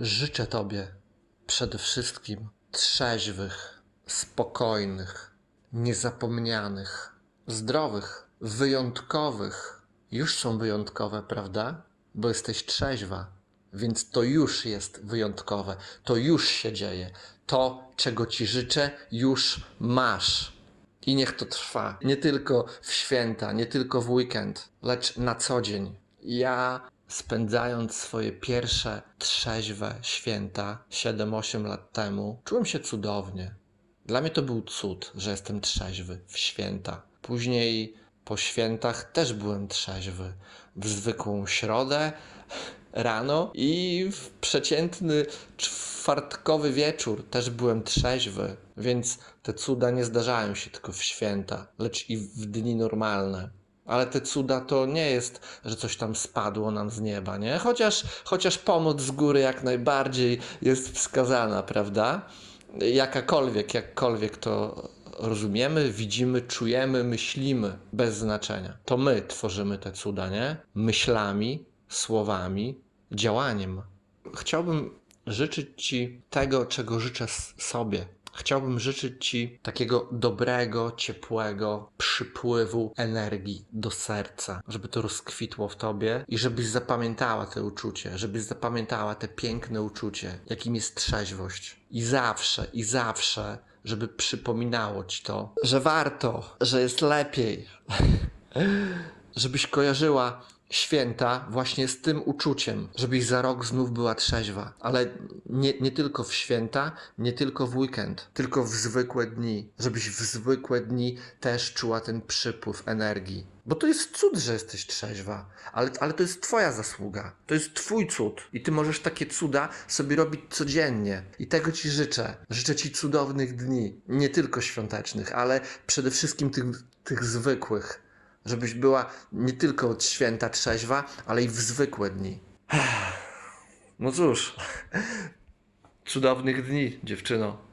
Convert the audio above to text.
Życzę Tobie przede wszystkim trzeźwych, spokojnych, niezapomnianych, zdrowych, wyjątkowych. Już są wyjątkowe, prawda? Bo jesteś trzeźwa, więc to już jest wyjątkowe. To już się dzieje. To, czego Ci życzę, już masz. I niech to trwa. Nie tylko w święta, nie tylko w weekend, lecz na co dzień. Ja spędzając swoje pierwsze trzeźwe święta 7-8 lat temu, czułem się cudownie. Dla mnie to był cud, że jestem trzeźwy w święta. Później po świętach też byłem trzeźwy. W zwykłą środę rano i w przeciętny czwartkowy wieczór też byłem trzeźwy, więc te cuda nie zdarzają się tylko w święta, lecz i w dni normalne. Ale te cuda to nie jest, że coś tam spadło nam z nieba, nie? Chociaż, chociaż pomoc z góry jak najbardziej jest wskazana, prawda? Jakakolwiek, jakkolwiek to rozumiemy, widzimy, czujemy, myślimy, bez znaczenia. To my tworzymy te cuda, nie? Myślami, słowami, działaniem. Chciałbym życzyć Ci tego, czego życzę sobie. Chciałbym życzyć Ci takiego dobrego, ciepłego przypływu energii do serca, żeby to rozkwitło w Tobie i żebyś zapamiętała to uczucie, żebyś zapamiętała te piękne uczucie, jakim jest trzeźwość. I zawsze, i zawsze, żeby przypominało Ci to, że warto, że jest lepiej, żebyś kojarzyła święta właśnie z tym uczuciem, żebyś za rok znów była trzeźwa. Ale nie, nie tylko w święta, nie tylko w weekend, tylko w zwykłe dni. Żebyś w zwykłe dni też czuła ten przypływ energii. Bo to jest cud, że jesteś trzeźwa, ale, ale to jest Twoja zasługa. To jest Twój cud. I Ty możesz takie cuda sobie robić codziennie. I tego Ci życzę. Życzę Ci cudownych dni. Nie tylko świątecznych, ale przede wszystkim tych, tych zwykłych żebyś była nie tylko od święta trzeźwa, ale i w zwykłe dni. No cóż, cudownych dni, dziewczyno.